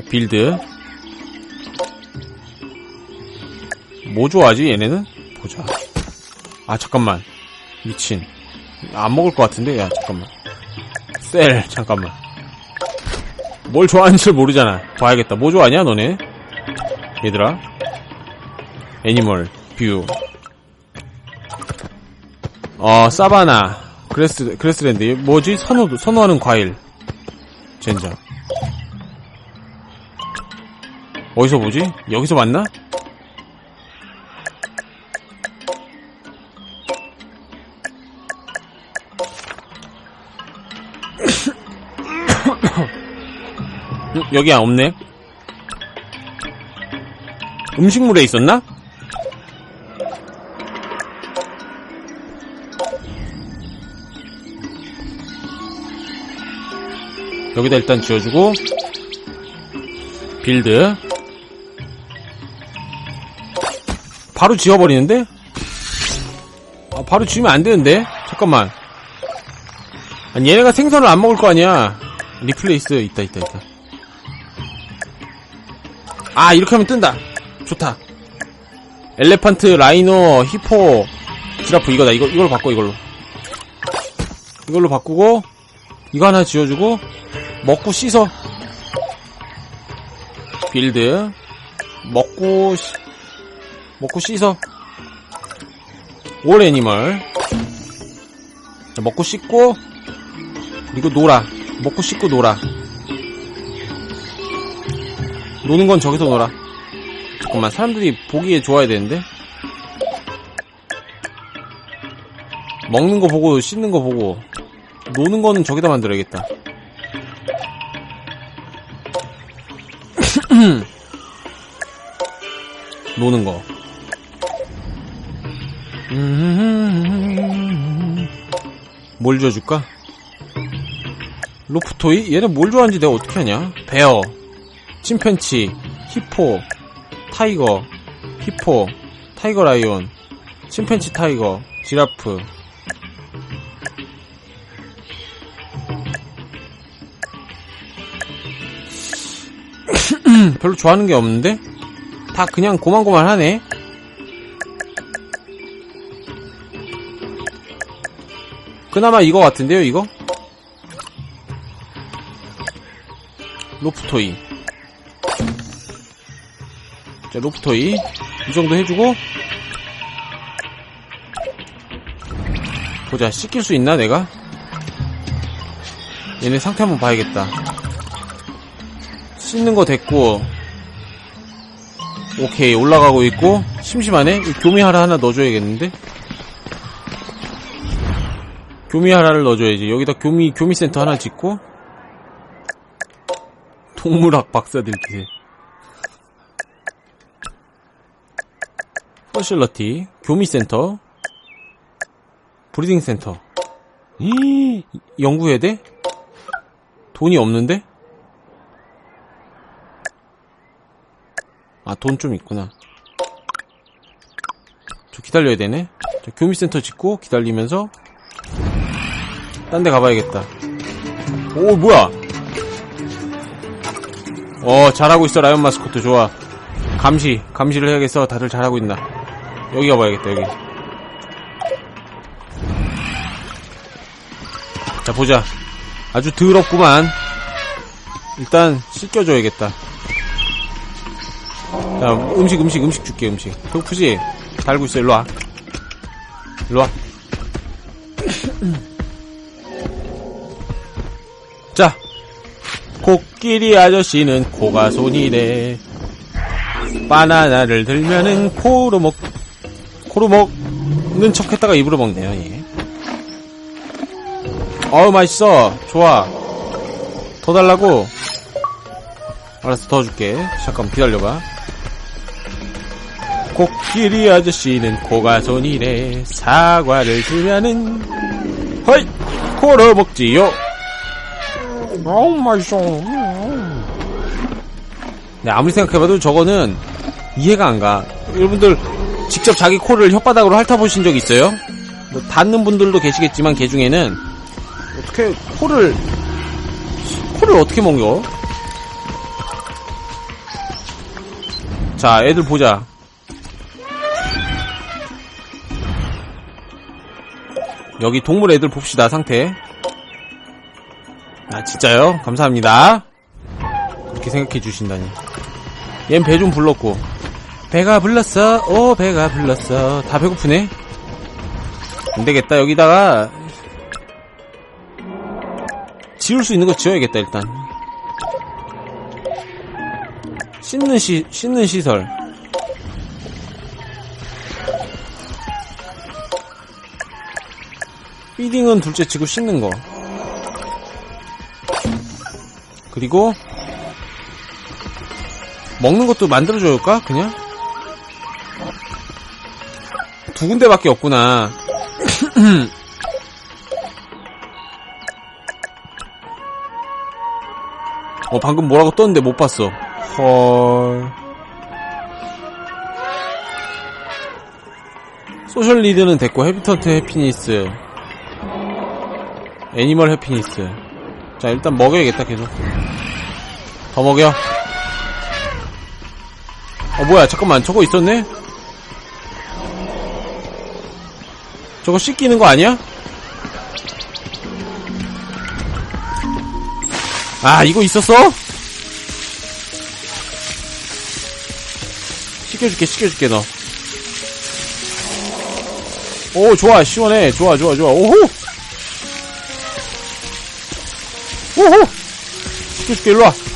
자, 빌드. 뭐 좋아하지, 얘네는? 보자. 아, 잠깐만. 미친. 안 먹을 것 같은데? 야, 잠깐만. 셀, 잠깐만. 뭘 좋아하는지 모르잖아. 봐야겠다. 뭐 좋아하냐, 너네? 얘들아. 애니멀, 뷰. 어, 사바나. 그레스, 그레스랜드. 얘 뭐지? 선호, 선호하는 과일. 젠장. 어디서 보지? 여기서 봤나? 음, 여기 없네. 음식물에 있었나? 여기다 일단 지어주고 빌드 바로 지워버리는데? 아, 바로 지우면 안 되는데? 잠깐만. 아니 얘네가 생선을 안 먹을 거 아니야. 리플레이스 있다 있다 있다. 아 이렇게 하면 뜬다. 좋다. 엘레판트 라이노 히포 지라프 이거다. 이거 이걸로 바꿔 이걸로. 이걸로 바꾸고 이거 하나 지어주고 먹고 씻어. 빌드. 먹고 시- 먹고 씻어. 올 애니멀. 자, 먹고 씻고. 그리고 놀아. 먹고 씻고 놀아. 노는 건 저기서 놀아. 잠깐만 사람들이 보기에 좋아야 되는데. 먹는 거 보고 씻는 거 보고. 노는 거는 저기다 만들어야겠다. 노는 거. 뭘 줘줄까? 로프토이? 얘는 뭘 좋아하는지 내가 어떻게 하냐? 베어, 침팬치, 히포, 타이거, 히포, 타이거 라이온, 침팬치 타이거, 지라프. 별로 좋아하는 게 없는데? 다 그냥 고만고만하네. 그나마 이거 같은데요, 이거? 로프토이. 자, 로프토이. 이 정도 해주고. 보자, 씻길 수 있나, 내가? 얘네 상태 한번 봐야겠다. 씻는 거 됐고, 오케이 올라가고 있고 심심하네 이 교미하라 하나 넣어줘야겠는데 교미하라를 넣어줘야지 여기다 교미 교미센터 하나 짓고 동물학 박사들 기세 퍼실러티 교미센터 브리딩센터 이 연구해야 돼? 돈이 없는데? 아, 돈 좀 있구나. 저 기다려야 되네. 저 교미센터 짓고 기다리면서 딴 데 가봐야겠다. 오, 뭐야? 어, 잘하고 있어, 라이언 마스코트. 좋아. 감시, 감시를 해야겠어. 다들 잘하고 있나. 여기 가봐야겠다, 여기. 자, 보자. 아주 더럽구만. 일단, 씻겨줘야겠다. 자, 음식, 음식, 음식 줄게, 음식. 배고프지? 달고 있어, 일로와. 일로와. 자, 코끼리 아저씨는 코가 손이래. 바나나를 들면은 코로 먹, 코로 먹는 척 했다가 입으로 먹네요, 얘. 어우, 맛있어. 좋아. 더 달라고? 알았어, 더 줄게. 잠깐 기다려봐. 코끼리 아저씨는 코가 손이래 사과를 주면은 허이 코로 먹지요 너무 맛있어 네, 아무리 생각해봐도 저거는 이해가 안 가 여러분들 직접 자기 코를 혓바닥으로 핥아보신 적 있어요? 뭐 닿는 분들도 계시겠지만 개 중에는 어떻게 코를 코를 어떻게 먹여? 자, 애들 보자. 여기 동물 애들 봅시다, 상태. 아, 진짜요? 감사합니다. 그렇게 생각해 주신다니. 얜 배 좀 불렀고. 배가 불렀어, 오, 배가 불렀어. 다 배고프네? 안 되겠다, 여기다가. 지울 수 있는 거 지어야겠다, 일단. 씻는 시, 씻는 시설. 피딩은 둘째 치고 씻는 거. 그리고 먹는 것도 만들어줄까? 그냥? 두 군데밖에 없구나. 어, 방금 뭐라고 떴는데 못 봤어. 헐. 소셜 리드는 됐고, 해비턴트 해피니스. 애니멀 해피니스. 자, 일단 먹여야겠다, 계속. 더 먹여. 어, 뭐야, 잠깐만, 저거 있었네? 저거 씻기는 거 아니야? 아, 이거 있었어? 씻겨줄게, 씻겨줄게, 너. 오, 좋아, 시원해. 좋아, 좋아, 좋아. 오호! 오호! 씻겨줄게, 일로와.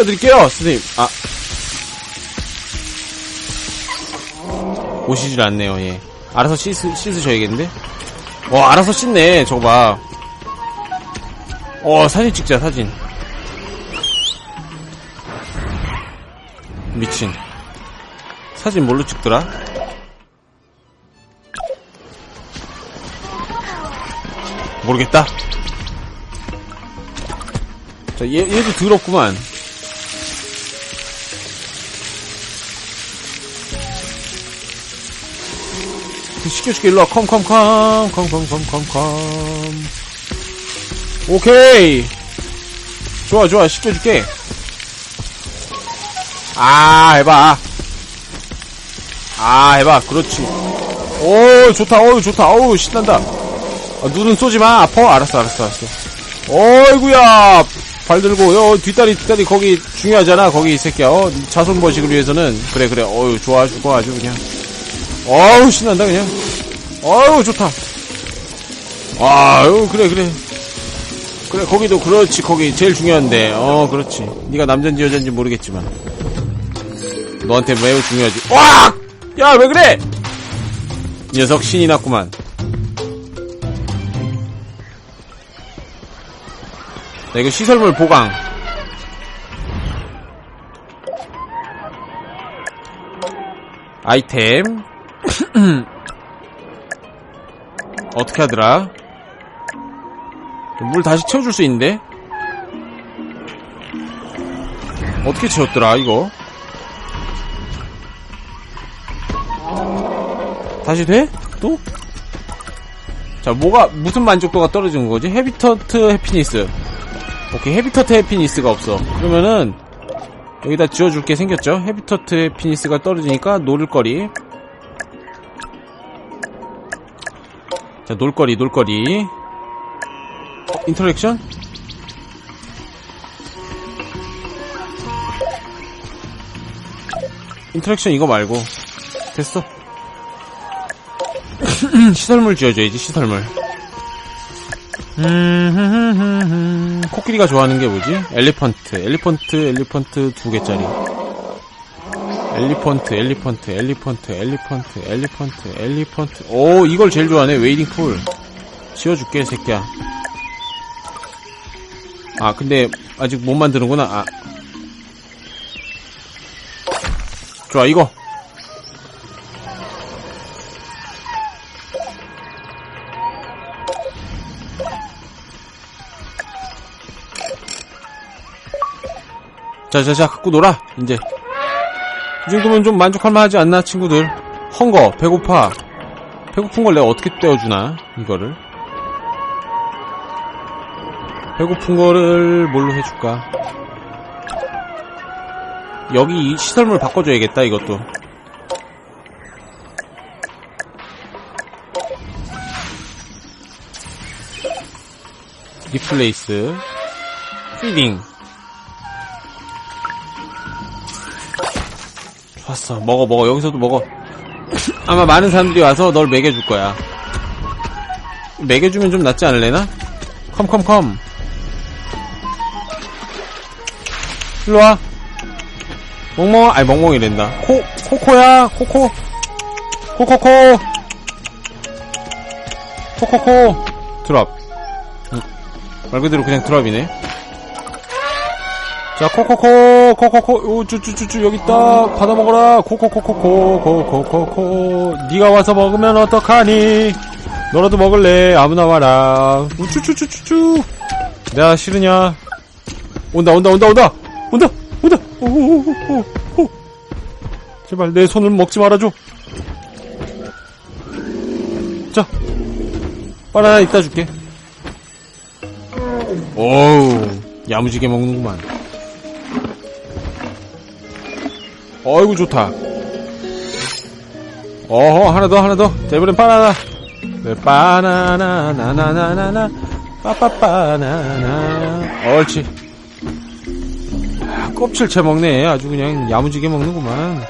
씻겨드릴게요, 선생님. 아. 오시질 않네요, 예. 알아서 씻, 씻으셔야겠는데? 어, 알아서 씻네, 저거 봐. 어, 사진 찍자, 사진. 미친. 사진 뭘로 찍더라? 모르겠다. 자, 얘, 얘도 더럽구만. 시켜줄게, 일로와. 컴컴컴, 컴컴컴컴컴. 오케이. 좋아, 좋아. 시켜줄게. 아, 해봐. 아, 해봐. 그렇지. 오, 좋다. 어우, 좋다. 어우, 신난다. 아, 눈은 쏘지 마. 아파. 알았어, 알았어, 알았어. 어이구야. 발 들고, 어, 뒷다리, 뒷다리, 거기 중요하잖아. 거기 이 새끼야. 어, 자손 번식을 위해서는. 그래, 그래. 어유 좋아 죽어. 아주 그냥. 어우, 신난다, 그냥. 어우, 좋다. 아유, 그래, 그래. 그래, 거기도 그렇지. 거기 제일 중요한데. 어, 그렇지. 네가 남잔지 여잔지 모르겠지만. 너한테 매우 중요하지. 와! 야, 왜 그래? 이 녀석 신이 났구만. 자, 이거 시설물 보강. 아이템. 어떻게 하더라? 물 다시 채워줄 수 있는데? 어떻게 채웠더라, 이거? 다시 돼? 또? 자, 뭐가, 무슨 만족도가 떨어지는 거지? 헤비터트 해피니스. 오케이, 헤비터트 해피니스가 없어. 그러면은, 여기다 지어줄 게 생겼죠? 헤비터트 해피니스가 떨어지니까 놀거리. 자, 놀거리, 놀거리. 어, 인터랙션? 인터랙션 이거 말고. 됐어. 시설물 지어줘야지, 시설물. 음, 코끼리가 좋아하는 게 뭐지? 엘리펀트, 엘리펀트, 엘리펀트 두 개짜리. 엘리펀트, 엘리펀트, 엘리펀트, 엘리펀트, 엘리펀트, 엘리펀트. 오, 이걸 제일 좋아하네, 웨이딩 풀. 지어줄게, 새끼야. 아, 근데, 아직 못 만드는구나, 아. 좋아, 이거. 자, 자, 자, 갖고 놀아, 이제. 이 정도면 좀 만족할 만하지 않나, 친구들? 헝거, 배고파. 배고픈 걸 내가 어떻게 떼어주나, 이거를. 배고픈 거를 뭘로 해줄까? 여기 이 시설물 바꿔줘야겠다, 이것도. 리플레이스. 피딩. 좋았어. 먹어, 먹어. 여기서도 먹어. 아마 많은 사람들이 와서 널 먹여줄 거야. 먹여주면 좀 낫지 않을래나? 컴컴컴. 일로와. 멍멍, 아니, 멍멍이랜다. 코, 코코야, 코코. 코코코. 코코코. 드랍. 응. 말 그대로 그냥 드랍이네. 자, 코코코, 코코코, 오, 쭈쭈쭈쭈, 여기 있다. 받아 먹어라. 코코코코코, 코코코코. 네가 와서 먹으면 어떡하니? 너라도 먹을래. 아무나 와라. 우쭈쭈쭈쭈쭈. 내가 싫으냐? 온다, 온다, 온다, 온다! 온다! 온다! 오오오오오 제발 내 손을 먹지 말아줘. 자. 바나나 이따 줄게. 오우. 야무지게 먹는구만. 어이구, 좋다. 어허, 하나 더, 하나 더. 자, 이번엔 바나나. 네, 바나나, 나나나나나. 빠빠빠나나. 옳지. 아, 껍질 채 먹네. 아주 그냥 야무지게 먹는구만.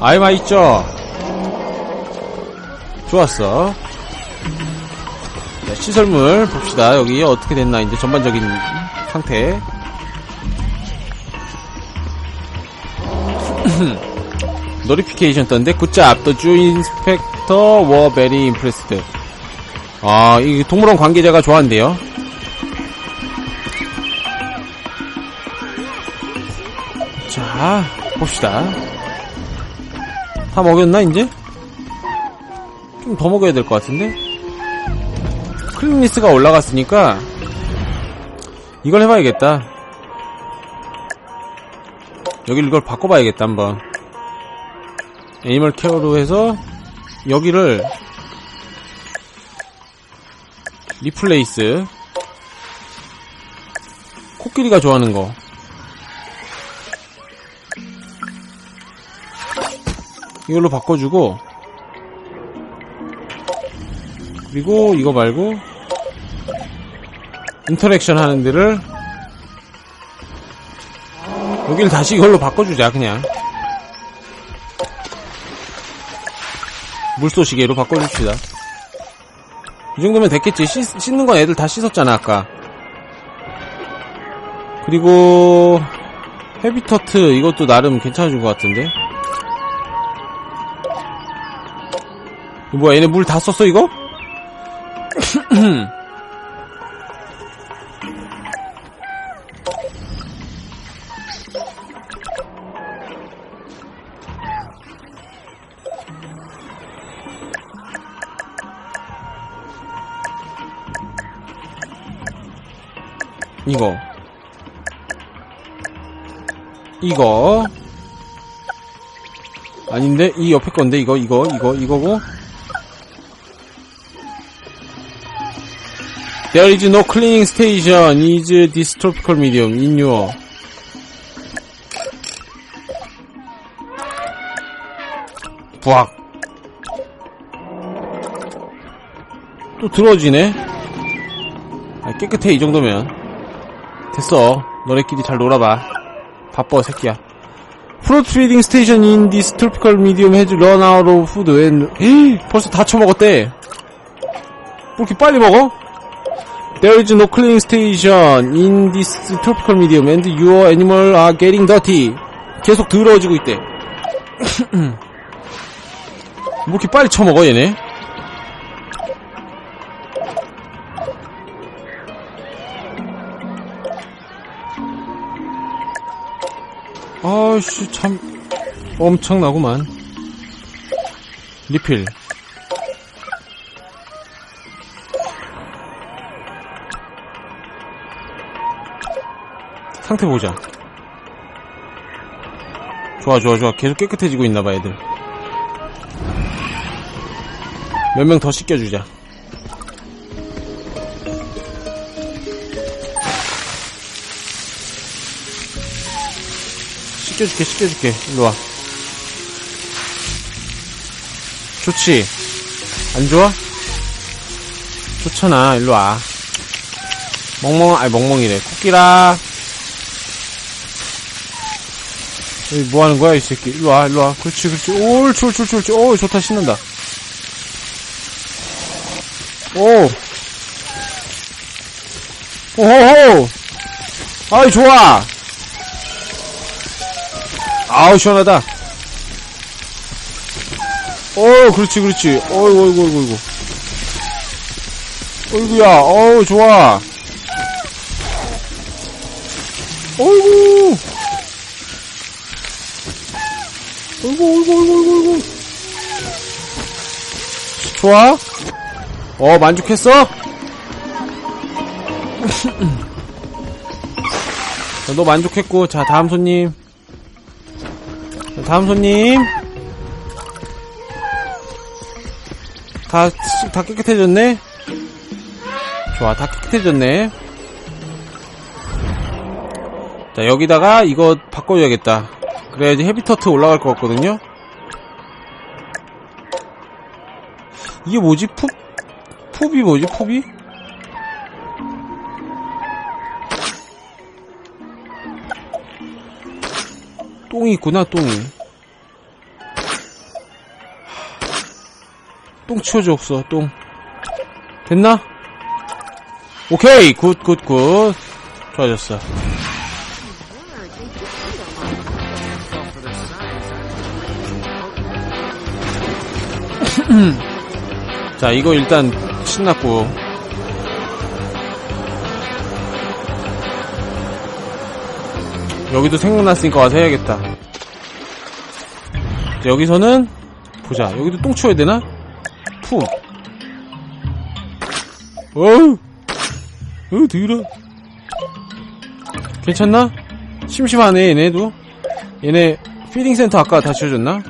아이, 맛있죠? 좋았어. 자, 시설물 봅시다. 여기 어떻게 됐나, 이제 전반적인 상태. 노리피케이션 떴는데 굿잡 더 주 인스펙터 워 베리 임프레스드 아, 이 동물원 관계자가 좋아한대요. 자, 봅시다. 다 먹였나, 이제? 좀 더 먹어야 될 것 같은데? 클린리스가 올라갔으니까, 이걸 해봐야겠다. 여기를 이걸 바꿔봐야겠다, 한번. 애니멀 케어로 해서, 여기를, 리플레이스. 코끼리가 좋아하는 거. 이걸로 바꿔주고, 그리고 이거 말고, 인터랙션 하는 데를, 여기를 다시 이걸로 바꿔주자, 그냥. 물쏘시개로 바꿔줍시다. 이 정도면 됐겠지. 씻, 씻는 건 애들 다 씻었잖아, 아까. 그리고, 헤비터트, 이것도 나름 괜찮아진 것 같은데. 뭐야, 얘네 물 다 썼어, 이거? 이거. 이거. 아닌데? 이 옆에 건데, 이거, 이거, 이거, 이거고. There is no cleaning station. Is this tropical medium in your. 부악. 또 들어지네? 아, 깨끗해, 이 정도면. 됐어. 너네끼리 잘 놀아봐. 바빠, 새끼야. Feeding station in this tropical medium has run out of food and, 에이, 벌써 다 처먹었대. 뭐 이렇게 빨리 먹어? There is no cleaning station in this tropical medium and your animal are getting dirty. 계속 더러워지고 있대. 뭐 이렇게 빨리 처먹어, 얘네? 아씨 참 엄청나구만. 리필. 상태 보자. 좋아 좋아 좋아. 계속 깨끗해지고 있나봐 애들. 몇 명 더 씻겨주자 씻겨줄게, 씻겨줄게. 일로 와. 좋지? 안 좋아? 좋잖아, 일로 와. 멍멍, 아니, 멍멍이래. 코끼라. 여기 뭐 하는 거야, 이 새끼. 일로 와, 일로 와. 그렇지, 그렇지. 옳지, 옳지, 옳지, 옳지. 오, 좋다, 신난다. 오. 오호호! 아이, 좋아! 아우, 시원하다. 어, 그렇지, 그렇지. 어이구, 어이구, 어이구, 어이구. 어이구야, 어우, 좋아. 어이구. 어이구, 어이구, 어이구, 어이구. 좋아? 어, 만족했어? 자, 너 만족했고, 자, 다음 손님. 자, 다음 손님. 다, 다 깨끗해졌네? 좋아, 다 깨끗해졌네. 자, 여기다가 이거 바꿔줘야겠다. 그래야지 헤비터트 올라갈 것 같거든요? 이게 뭐지? 푸, 푸비 뭐지? 푸비? 똥이 있구나, 똥이. 똥 치워줘, 없어, 똥. 됐나? 오케이! 굿, 굿, 굿. 좋아졌어. 자, 이거 일단 신났고. 여기도 생각났으니까 와서 해야겠다. 자, 여기서는 보자. 여기도 똥 치워야 되나? 푸. 어우. 어우, 더러 괜찮나? 심심하네, 얘네도. 얘네, 피딩센터 아까 다 지워졌나?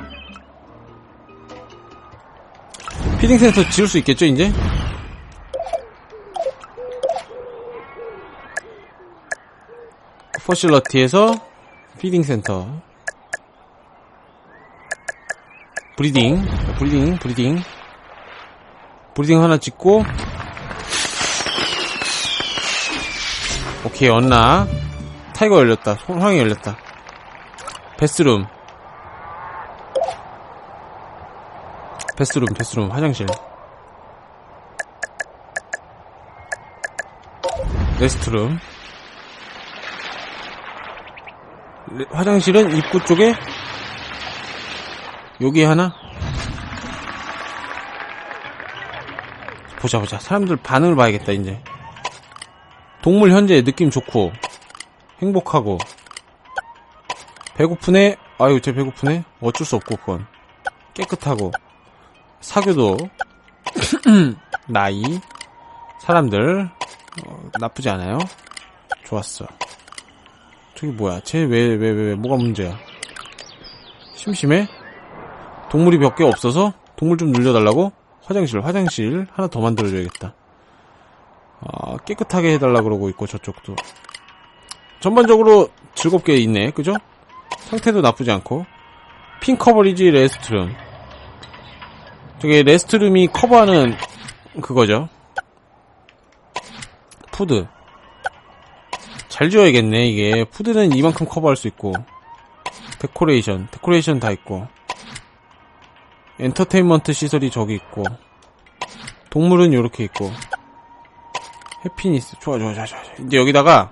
피딩센터 지을 수 있겠죠, 이제? 퍼실러티에서 피딩 센터. 브리딩, 브리딩, 브리딩. 브리딩 하나 짓고, 오케이, 언나. 타이거 열렸다. 호랑이 열렸다. 베스룸. 베스룸, 베스룸, 화장실. 레스트룸. 레- 화장실은 입구 쪽에 여기 하나? 보자 보자. 사람들 반응을 봐야겠다 이제. 동물 현재 느낌 좋고 행복하고. 배고프네? 아유 쟤 배고프네? 어쩔 수 없고 그건. 깨끗하고. 사교도. 나이. 사람들. 어, 나쁘지 않아요. 좋았어 저기 뭐야? 쟤왜왜 왜 뭐가 문제야? 심심해? 동물이 몇 개 없어서 동물 좀 늘려달라고? 화장실 화장실 하나 더 만들어줘야겠다. 아, 깨끗하게 해달라 그러고 있고 저쪽도. 전반적으로 즐겁게 있네 그죠? 상태도 나쁘지 않고. 핑 커버리지 레스트룸. 저게 레스트룸이 커버하는 그거죠. 푸드 잘 지어야겠네 이게. 푸드는 이만큼 커버할 수 있고. 데코레이션 데코레이션 다 있고. 엔터테인먼트 시설이 저기 있고. 동물은 요렇게 있고. 해피니스 좋아 좋아 좋아 좋아. 이제 여기다가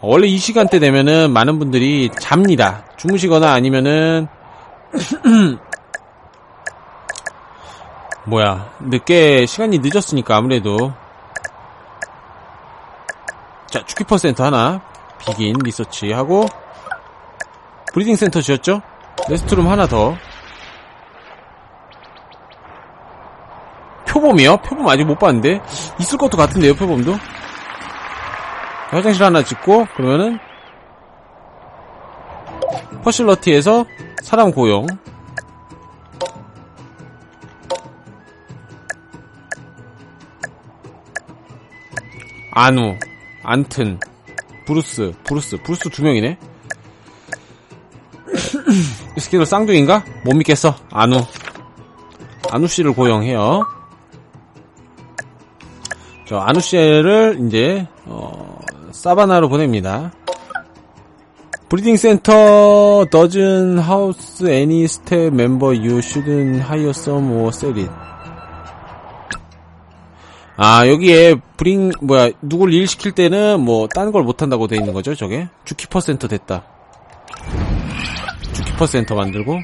원래 이 시간대 되면은 많은 분들이 잡니다. 주무시거나 아니면은 뭐야 늦게 시간이 늦었으니까 아무래도 자 주키퍼 센터 하나. 비긴 리서치 하고 브리딩 센터 지었죠? 레스트룸 하나 더. 표범이요? 표범 아직 못 봤는데? 있을 것도 같은데요 표범도? 화장실 하나 짓고 그러면은 퍼실러티에서 사람 고용. 안우 안튼 브루스 브루스 브루스 두 명이네 스케줄 쌍둥이인가? 못 믿겠어. 안우. 안우 씨를 고용해요. 저 안우 씨를 이제 어, 사바나로 보냅니다. 브리딩 센터 any staff member you shouldn't hire some or sell it. 아 여기에 브링 뭐야 누굴 일 시킬 때는 뭐 딴 걸 못 한다고 돼 있는 거죠 저게 주키퍼 센터 됐다. 주키퍼 센터 만들고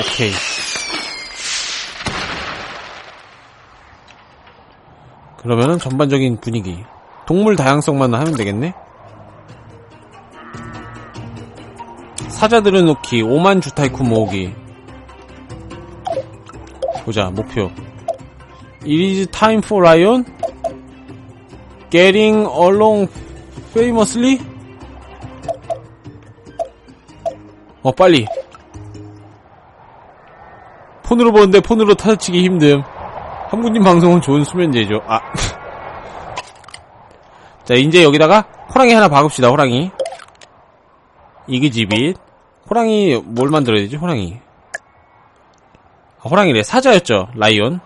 오케이. 그러면은 전반적인 분위기. 동물 다양성만 하면 되겠네? 사자들을 놓기, 5만 주타이쿠 모으기. 보자, 목표. It is time for lion? Getting along famously? 어, 빨리. 폰으로 보는데 폰으로 타치기 힘듦. 한국인 방송은 좋은 수면제죠. 아. 자, 이제 여기다가 호랑이 하나 박읍시다, 호랑이. 이그지빗. 호랑이, 뭘 만들어야 되지, 호랑이? 아, 호랑이래. 사자였죠, 라이온.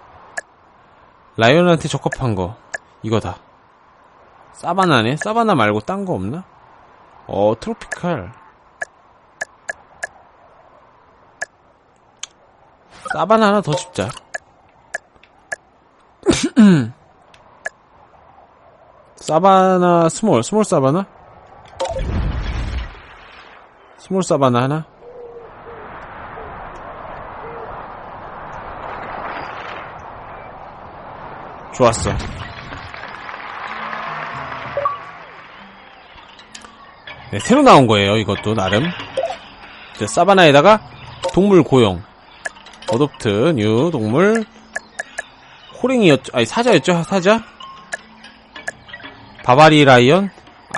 라이온한테 적합한 거. 이거다. 사바나네? 사바나 말고 딴 거 없나? 어, 트로피칼. 사바나 하나 더 집자. 사바나 스몰 스몰 사바나 스몰 사바나 하나? 좋았어. 네, 새로 나온 거예요 이것도 나름. 이제 사바나에다가 동물 고용. 어독트 뉴 동물 호랭이였죠 아니 사자였죠 사자? 바바리 라이언,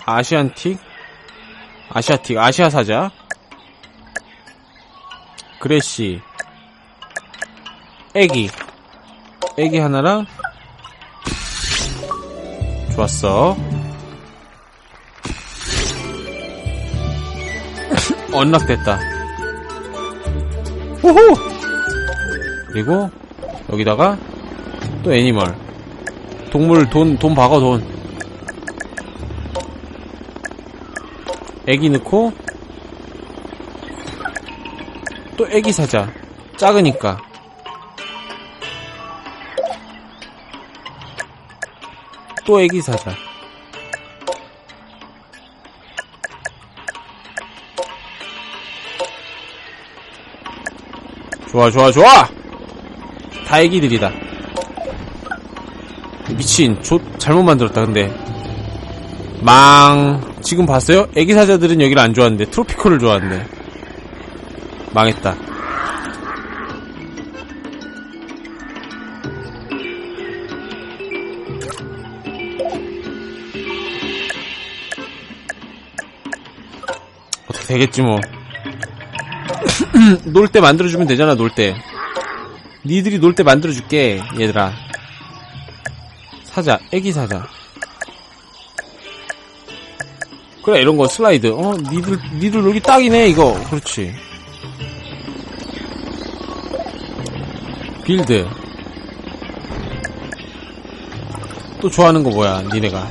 아시안틱, 아시아틱, 아시아 사자, 그레시, 애기, 애기 하나랑, 좋았어. 언락됐다. 호호! 그리고, 여기다가, 또 애니멀. 동물 돈, 돈 박어, 돈. 애기 넣고 또 애기 사자. 작으니까. 또 애기 사자. 좋아 좋아 좋아! 다 애기들이다. 미친 조, 잘못 만들었다 근데 망. 지금 봤어요? 애기 사자들은 여기를 안 좋아하는데 트로피컬을 좋아하는데. 망했다. 어떻게 되겠지 뭐. 놀 때 만들어주면 되잖아 놀 때. 니들이 놀 때 만들어줄게 얘들아. 사자 애기 사자 그래 이런 거 슬라이드. 어 니들 니들 놀기 딱이네 이거. 그렇지. 빌드. 또 좋아하는 거 뭐야 니네가?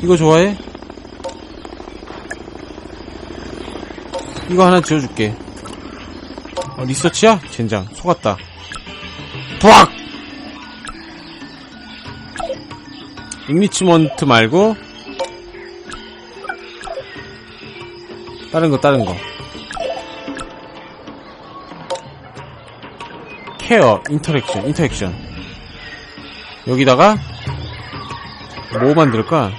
이거 좋아해? 이거 하나 지어줄게. 어, 리서치야? 젠장. 속았다. 부악! 인리치먼트 말고 다른 거 다른 거. 케어 인터랙션 인터랙션 여기다가 뭐 만들까?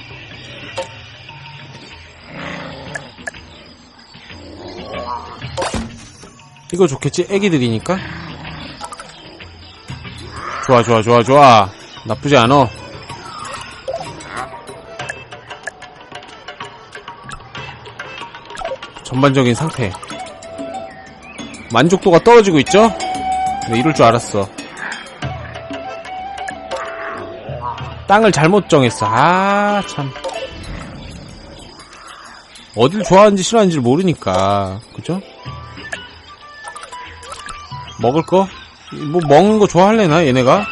이거 좋겠지? 애기들이니까? 좋아 좋아 좋아 좋아. 나쁘지 않어 전반적인 상태 만족도가 떨어지고 있죠? 네, 이럴 줄 알았어 땅을 잘못 정했어. 아, 참. 어딜 좋아하는지 싫어하는지 를 모르니까. 그죠? 먹을 거? 뭐, 먹는 거 좋아할래나, 얘네가?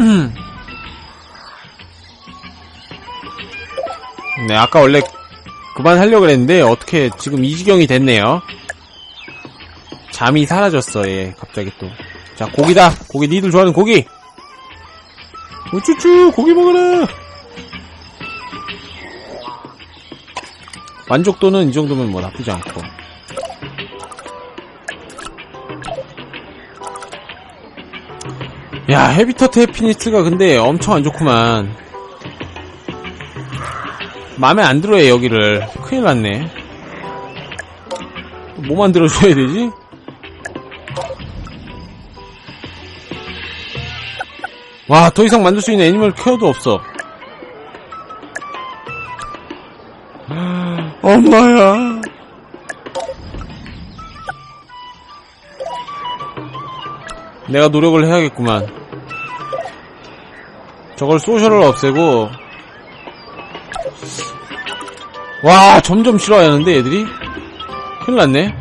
네, 아까 원래 그만하려고 그랬는데, 어떻게 지금 이 지경이 됐네요. 잠이 사라졌어, 얘, 갑자기 또. 자, 고기다! 고기, 니들 좋아하는 고기! 우쭈쭈! 고기 먹어라! 만족도는 이 정도면 뭐 나쁘지 않고. 야, 헤비터트 해피니스가 근데 엄청 안 좋구만. 마음에 안 들어해, 여기를. 큰일 났네. 뭐 만들어줘야 되지? 와, 더 이상 만들 수 있는 애니멀 케어도 없어. 엄마야. 내가 노력을 해야겠구만. 저걸 소셜을 없애고. 와, 점점 싫어하는데, 얘들이? 큰일 났네.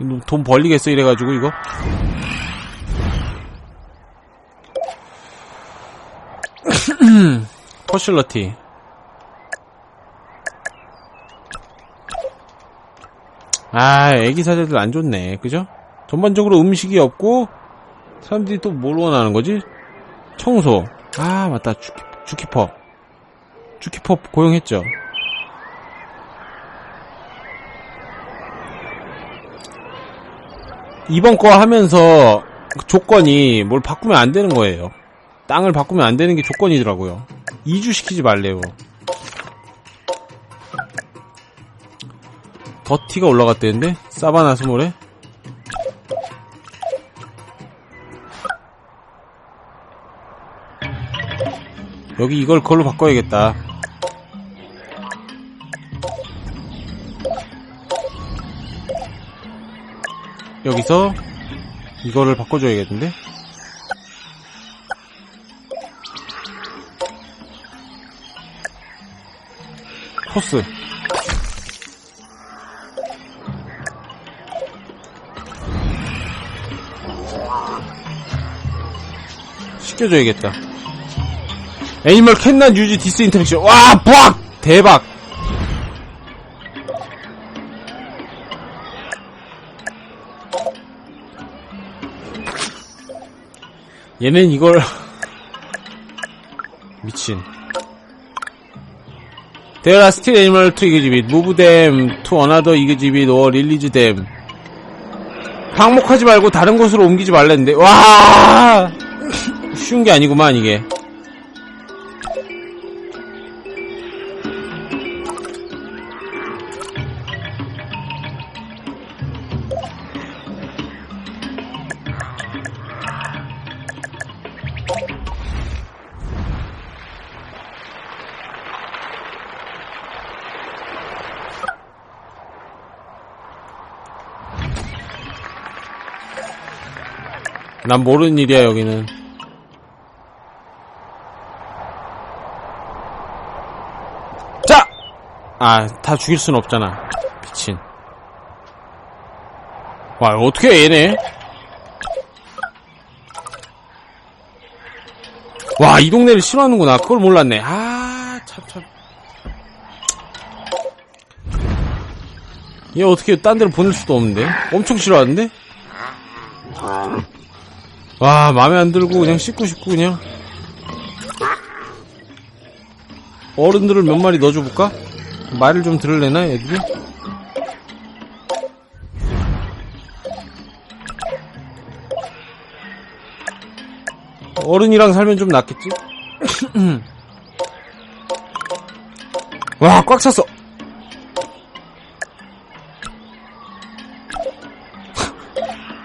이거 돈 벌리겠어, 이래가지고, 이거? 퍼슐러티. 아, 애기 사제들 안 좋네. 그죠? 전반적으로 음식이 없고, 사람들이 또 뭘 원하는 거지? 청소. 아, 맞다. 주, 주키퍼. 주키퍼 고용했죠. 이번 거 하면서 조건이 뭘 바꾸면 안 되는 거예요. 땅을 바꾸면 안 되는 게 조건이더라고요. 이주시키지 말래요. 더티가 올라갔대는데? 사바나 스몰에? 여기 이걸 그걸로 바꿔야겠다. 여기서 이거를 바꿔줘야겠는데? 포스. 시켜줘야겠다. 애니멀 캔난 유지 디스 인터랙션. 와, 빡! 대박! 얘는 이걸 미친. Still animal to exhibit. Move them to another exhibit or release them. 방목하지 말고 다른 곳으로 옮기지 말랬는데. 와! 쉬운 게 아니구만, 이게. 난 모르는 일이야, 여기는. 자! 아, 다 죽일 순 없잖아. 미친. 와, 어떻게 해, 얘네? 와, 이 동네를 싫어하는구나. 그걸 몰랐네. 아, 참, 참. 얘 어떻게 딴 데로 보낼 수도 없는데? 엄청 싫어하는데? 와, 마음에 안 들고 그냥 씻고 싶고 그냥. 어른들을 몇 마리 넣어줘볼까? 말을 좀 들을래나, 애들이? 어른이랑 살면 좀 낫겠지? 와, 꽉 찼어.